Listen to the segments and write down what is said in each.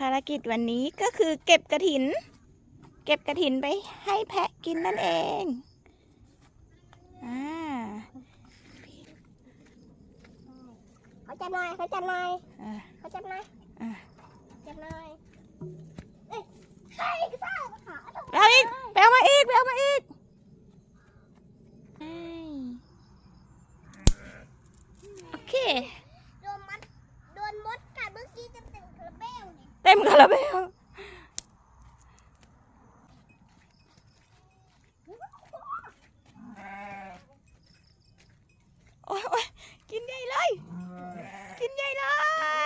ภารกิจวันนี้ก็คือเก็บกระถิน เก็บกระถินไปให้แพะกินนั่นเองอ่าเขาจับหน่อยเขาจับหน่อยอ่าเขาจับหน่อยอ่าจับหน่อยเอ้ยใครก็ทราบขาตรง ไปเอาอีกไปเอามาอีกไปเอามาอีกใช่โอเค โดนมัดโดนมดกัดเมื่อกี้เต็มเต็มๆกระเบ้วเนี่ย เต็มคาราเบลโอ้ยโอ้ยกินใหญ่เลย กินใหญ่เล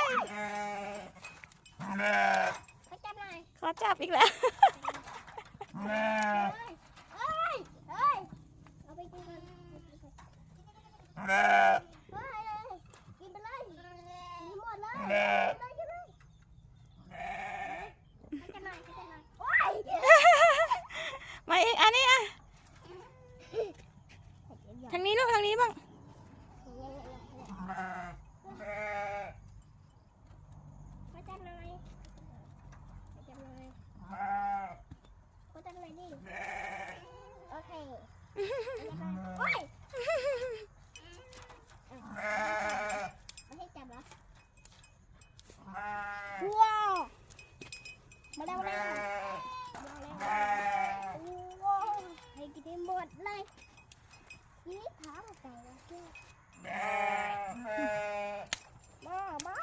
ยเขาจับหน่อยขอจับอีกแล้ว เฮ้ยเฮ้ยเฮ้ยเอาไปกินกันเฮ้ยเฮ้ยกินไปเลยกินหมดเลยกินเลยกินเลยเขาจับหน่อยเขาจับหน่อยโอ้ย มา อีกอันนี้อะทางนี้ลูกทางนี้บ้างเขาจับหน่อยเขาจับหน่อยเขาจับหน่อยดิโอเคโอ้ยไม่ให้จับเหรอว้าวมาแล้วมาแล้วมาแล้วว้าวให้กินให้หม ดเลยนี่ถามอะไรนะเจ้ามามา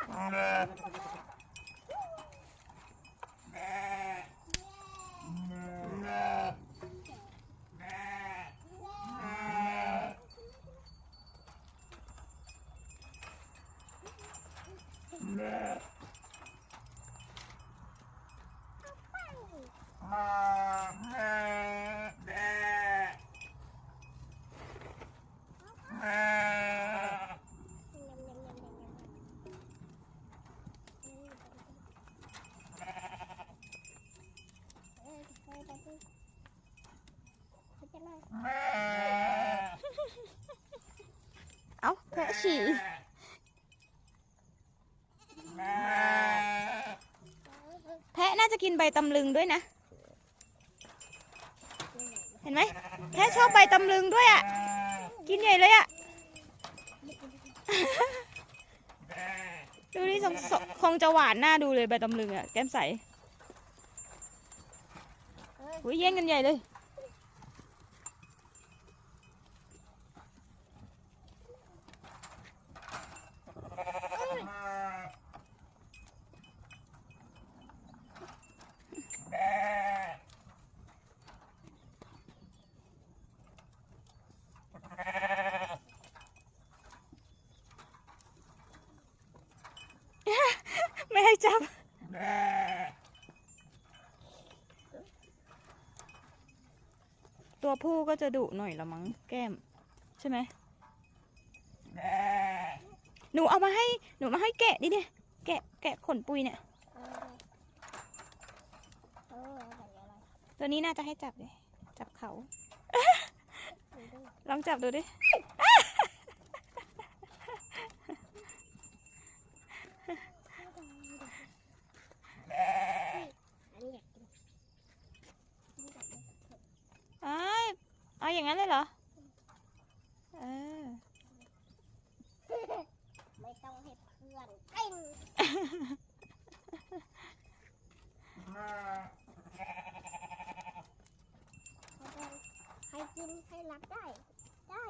เขาจะไล่ เอ้าแพะฉี่แพะน่าจะกินใบตำลึงด้วยนะ เห็นไหมแพะชอบใบตำลึงด้วยอะ กินใหญ่เลยอะ ดูนี่สงสคงจะหวานหน้าดูเลยใบตำลึงอะ แก้มใส อุ้ยแย่งกันใหญ่เลย ไม่ให้ จับตัวผู้ก็จะดุหน่อยละมั้งแก้ม ใช่ไหมหนูเอามาให้หนูมาให้แกะดิเนี่ยแกะแกะขนปุยเนี่ย ตัวนี้น่าจะให้จับเลยจับเขา ลองจับดูดิ อันนี้อยากกิน อ้ายเอาอย่างนั้นเลยเหรอ เออ ไม่ต้องให้เพื่อนกินให้กินให้รับได้ ได้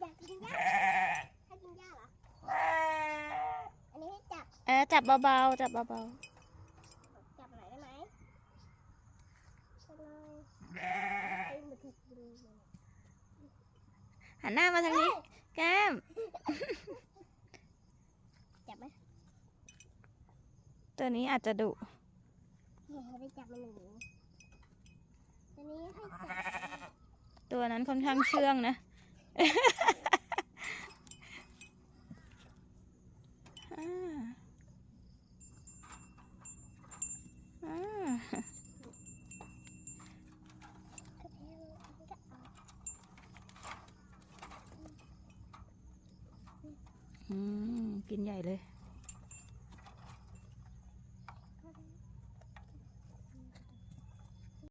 อยากกินหญ้าให้กินหญ้าเหรอ อันนี้ให้จับ เออจับเบาๆ จับเบาจับหน่อยได้ไหมจับหน่อยเอ้ยมันถูกกินเลย ๆ หันหน้ามาทางนี้แก้มจับไหมตัวนี้อาจจะดุเฮ้ยได้จับมันหนูอันนี้ให้จับตัวนั้นค่อนข้างเชื่องนะ อ่าอ่า อืม กินใหญ่เลย